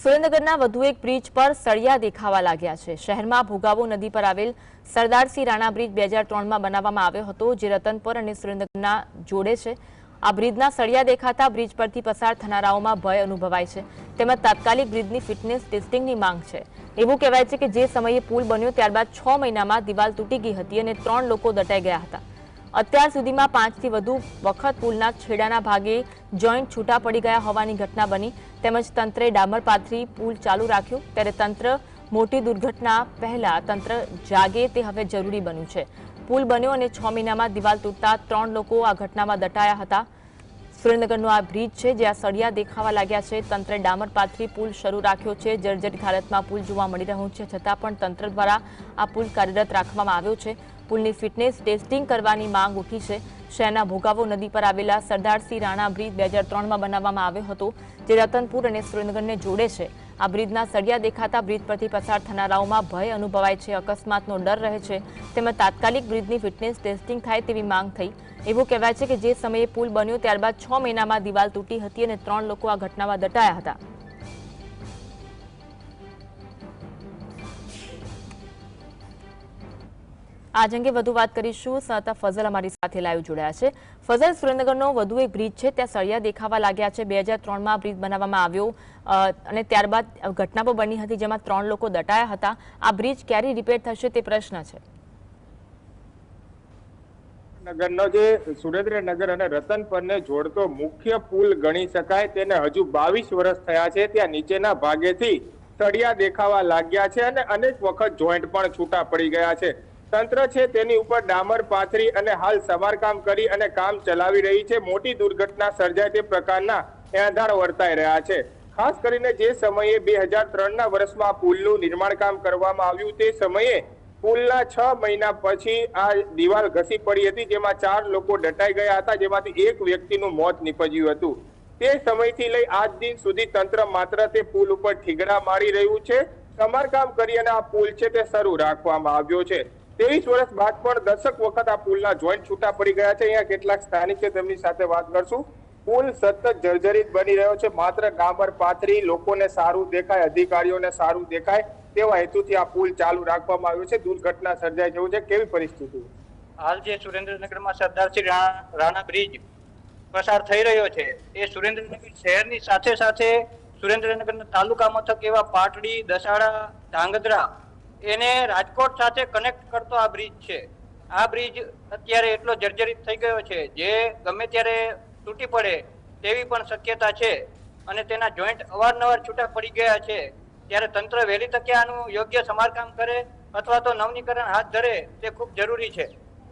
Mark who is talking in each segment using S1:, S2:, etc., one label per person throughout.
S1: સુરેન્દ્રનગરના વધુ એક બ્રિજ પર સળિયા દેખાવા લાગ્યા છે. શહેરમાં ભોગાવો નદી પર આવેલ સરદારસિંહ રાણા બ્રિજ બે હજાર ત્રણમાં બનાવવામાં આવ્યો હતો, જે રતનપુર અને સુરેન્દ્રનગરના જોડે છે. આ બ્રિજના સળિયા દેખાતા બ્રિજ પરથી પસાર થનારાઓમાં ભય અનુભવાય છે. તેમજ તાત્કાલિક બ્રિજની ફિટનેસ ટેસ્ટિંગની માંગ છે. એવું કહેવાય છે કે જે સમયે પુલ બન્યો, ત્યારબાદ છ મહિનામાં દિવાલ તૂટી ગઈ હતી અને ત્રણ લોકો દટાઈ ગયા હતા. અત્યાર સુધીમાં પાંચથી વધુ વખત પુલના છેડાના ભાગે જોઈન્ટ છૂટા પડી ગયા હોવાની ઘટના બની. તેમજ તંત્રે ડામર પાથરી પુલ ચાલુ રાખ્યો. ત્યારે તંત્ર મોટી દુર્ઘટના પહેલા તંત્ર જાગે તે હવે જરૂરી બન્યું છે. પુલ બન્યો અને છ મહિનામાં દિવાલ તૂટતા ત્રણ લોકો આ ઘટનામાં દટાયા હતા. સુરેન્દ્રનગરનો આ બ્રિજ છે જ્યાં સળિયા દેખાવા લાગ્યા છે. તંત્રે ડામર પાથરી પુલ શરૂ રાખ્યો છે. જર્જરિત હાલતમાં પુલ જોવા મળી રહ્યો છે. છતાં પણ તંત્ર દ્વારા આ પુલ કાર્યરત રાખવામાં આવ્યો છે. પુલની ફિટનેસ ટેસ્ટિંગ કરવાની માંગ ઉઠી છે. શહેરના ભોગાવો નદી પર આવેલા સરદારસિંહ રાણા બ્રિજ બે હજાર ત્રણમાં બનાવવામાં આવ્યો હતો, જે રતનપુર અને સુરેન્દ્રનગરને જોડે છે. આ બ્રિજના સળિયા દેખાતા બ્રિજ પરથી પસાર થનારાઓમાં ભય અનુભવાય છે, અકસ્માતનો ડર રહે છે, તેમજ તાત્કાલિક બ્રિજની ફિટનેસ ટેસ્ટિંગ થાય તેવી માંગ થઈ. એવું કહેવાય છે કે જે સમયે પુલ બન્યો ત્યારબાદ છ મહિનામાં દિવાલ તૂટી હતી અને ત્રણ લોકો આ ઘટનામાં દટાયા હતા. આજ અંગે વધુ વાત કરીશું. સાતા ફઝલ અમારી સાથે લાઈવ જોડાયા છે. ફઝલ સુરેન્દ્રનગરનો વધુ એક બ્રિજ છે. ત્યાં સળિયા દેખાવા લાગ્યા છે. બે હજાર ત્રણમાં બ્રિજ બનાવવામાં આવ્યો અને ત્યારબાદ ઘટના પણ બની હતી જેમાં ત્રણ લોકો દટાયા હતા. આ બ્રિજ ક્યારે રિપેર થશે તે પ્રશ્ન છે.
S2: નગરનો જે સુરેન્દ્રનગર અને રતનપરને જોડતો મુખ્ય પુલ ગણી શકાય. તેને હજુ બાવીસ વર્ષ થયા છે. ત્યાં નીચેના ભાગેથી સળિયા દેખાવા લાગ્યા છે અને અનેક વખત જોઈન્ટ પણ છૂટા પડી ગયા છે. તંત્ર છે તેની ઉપર ડામર પાથરી અને હાલ સમારકામ કરી અને કામ ચલાવી રહી છે. મોટી દુર્ઘટના સર્જાય તે પ્રકારના એંધાણ વર્તાઈ રહ્યા છે. ખાસ કરીને જે સમયે બે હજાર ત્રણના વર્ષમાં પુલનું નિર્માણ કામ કરવામાં આવ્યું તે સમયે પુલના છ મહિના પછી આ દિવાલ ઘસી પડી હતી, જેમાં ચાર લોકો દટાઈ ગયા હતા, જેમાંથી એક વ્યક્તિનું મોત નીપજ્યું હતું. તે સમયથી લઈ આજ દિન સુધી તંત્ર માત્ર તે પુલ ઉપર ઠીગડા મારી રહ્યું છે. સમારકામ કરી અને આ પુલ છે તે શરૂ રાખવામાં આવ્યો છે. ત્રેવીસ વર્ષ બાદ પણ દશક વખત આ પુલના જોઈન્ટ છૂટા પડી ગયા છે. અહીંયા કેટલાક સ્થાનિક છે તેમની સાથે વાત કરશું. પુલ સતત જર્જરિત બની રહ્યો છે. માત્ર ગામર પાથરી લોકોને સારું દેખાય, અધિકારીઓને સારું દેખાય તેવા હેતુથી આ પુલ ચાલુ રાખવામાં આવ્યો છે. દુર્ઘટના સર્જાય જેવું છે. કેવી પરિસ્થિતિ?
S3: હાલ જે સુરેન્દ્રનગરમાં સરદારશ્રી રાણા રાણા બ્રિજ પસાર થઈ રહ્યો છે, એ સુરેન્દ્રનગર શહેરની સાથે સાથે સુરેન્દ્રનગરના તાલુકા મથક એવા પાટડી, દસાડા, ધાંગધ્રા એને રાજકોટ સાથે કનેક્ટ કરતો આ બ્રિજ છે. આ બ્રિજ અત્યારે એટલો જર્જરિત થઈ ગયો છે જે ગમે ત્યારે તૂટી પડે તેવી પણ શક્યતા છે અને તેના જોઈન્ટ અવારનવાર છૂટા પડી ગયા છે. ત્યારે તંત્ર વહેલી તકે આનું યોગ્ય સમારકામ કરે અથવા તો નવનીકરણ હાથ ધરે તે ખૂબ જરૂરી છે.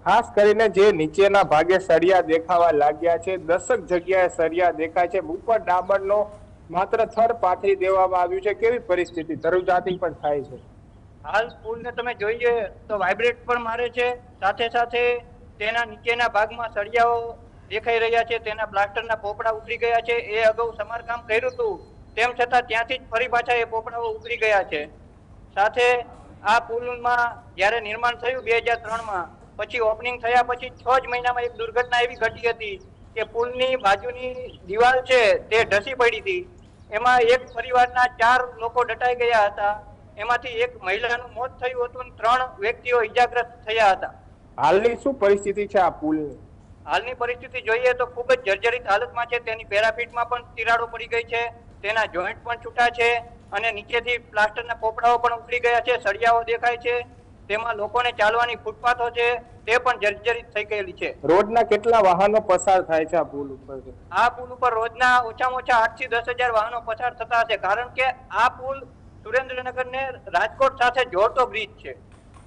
S2: ખાસ કરીને જે નીચેના ભાગે સળિયા દેખાવા લાગ્યા છે દશક જગ્યાએ સળિયા દેખાય છે, ઉપર ડામરનો માત્ર થર પાથરી દેવામાં આવ્યું છે. કેવી પરિસ્થિતિ? ધરુજાતી પણ થાય છે.
S3: હાલ પુલને તમે જોઈએ તો વાઇબ્રેટ પણ મારે છે. સાથે સાથે તેના નીચેના ભાગમાં સળિયાઓ દેખાઈ રહ્યા છે. તેના બ્લાસ્ટરના પોપડા ઉતરી ગયા છે. એ અગાઉ સમારકામ કર્યું હતું. તેમ છતાં ત્યાંથી જ ફરી પાછા એ પોપડાઓ ઉતરી ગયા છે. સાથે આ પુલમાં જ્યારે નિર્માણ થયું બે હજાર ત્રણમાં, પછી ઓપનિંગ થયા પછી છ જ મહિનામાં એક દુર્ઘટના એવી ઘટી હતી કે પુલની બાજુની દિવાલ છે તે ઢસી પડી હતી. એમાં એક પરિવારના ચાર લોકો ડટાઈ ગયા હતા. એમાંથી એક મહિલાનું મોત થયું હતું ત્રણ વ્યક્તિઓ ઈજાગ્રસ્ત થયા હતા.
S2: હાલની શું પરિસ્થિતિ છે આ પુલની?
S3: હાલની પરિસ્થિતિ જોઈએ તો ખૂબ જ જર્જરિત હાલતમાં છે. તેની પેરાફિટમાં પણ તિરાડો પડી ગઈ છે તેના જોઈન્ટ પણ છૂટા છે અને નીચેથી પ્લાસ્ટરના પોપડાઓ પણ ઉખડી ગયા છે સળિયાઓ દેખાય છે. તેમાં લોકોને ચાલવાની ફૂટપાથો છે તે પણ જર્જરિત થઈ ગયેલી છે.
S2: રોડના કેટલા વાહનો પસાર થાય છે આ પુલ ઉપર
S3: આ પુલ ઉપર રોજના ઓછામાં ઓછા આઠથી દસ હજાર વાહનો પસાર થતા હશે. કારણ કે આ પુલ સુરેન્દ્રનગરને રાજકોટ સાથે જોડતો બ્રિજ છે.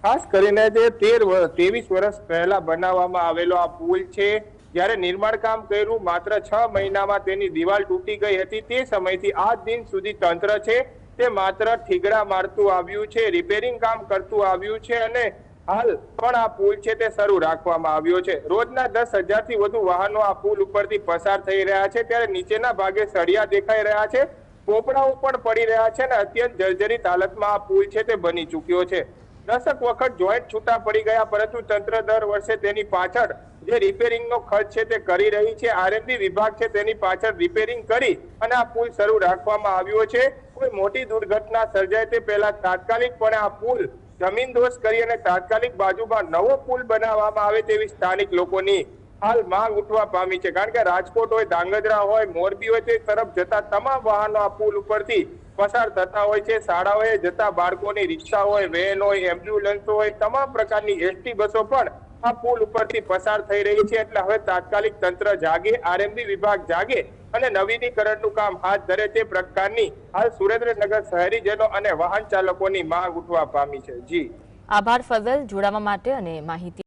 S2: ખાસ કરીને જે તેર ત્રેવીસ વર્ષ પહેલા બનાવવામાં આવેલો આ પુલ છે, જ્યારે નિર્માણ કામ કર્યું, માત્ર છ મહિનામાં તેની દિવાલ તૂટી ગઈ હતી, તે સમયથી આજ દિન સુધી તંત્ર છે, તે માત્ર ઠીગડા મારતું આવ્યું છે રિપેરિંગ કામ કરતું આવ્યું છે અને હાલ પણ આ પુલ છે તે શરૂ રાખવામાં આવ્યો છે. રોજના દસ હજારથી વધુ વાહનો આ પુલ ઉપરથી પસાર થઈ રહ્યા છે, ત્યારે નીચેના ભાગે સળિયા દેખાઈ રહ્યા છે પોપડાઓ પણ પડી રહ્યા છે અને અત્યંત જર્જરિત હાલતમાં આ પુલ છે તે બની ચૂક્યો છે. દશક વખત જોઈન્ટ છૂટા પડી ગયા, પરંતુ તંત્ર દર વર્ષે તેની પાછળ જે રિપેરિંગનો ખર્ચ છે તે કરી રહી છે. આરએમબી વિભાગ છે તેની પાછળ રિપેરિંગ કરી અને આ પુલ શરૂ રાખવામાં આવ્યો છે. કોઈ મોટી દુર્ઘટના સર્જાય તે પહેલા તાત્કાલિકપણે આ પુલ જમીનદોસ્ત કરી અને તાત્કાલિક બાજુમાં નવો પુલ બનાવવામાં આવે તેવી સ્થાનિક લોકોની હાલ માંગ ઉઠવા પામી છે. કારણ કે રાજકોટ હોય, ધાંગધ્રા હોય, મોરબી હોય, તે તરફ જતા તમામ વાહનો આ પુલ ઉપરથી પસાર થતા હોય છે. શાળાઓએ જતા બાળકોની રિક્ષા હોય, વેન હોય, એમ્બ્યુલન્સ હોય, તમામ પ્રકારની એસટી બસો પણ આ પુલ ઉપરથી પસાર થઈ રહી છે. એટલે હવે તાત્કાલિક તંત્ર જાગે આરએમબી વિભાગ જાગે અને નવીનીકરણનું કામ હાથ ધરે તે પ્રકારની હાલ સુરેન્દ્રનગર શહેરીજનો અને વાહન ચાલકોની માંગ ઉઠવા પામી છે. જી.
S1: આભાર ફઝલ, જોડાવા માટે અને માહિતી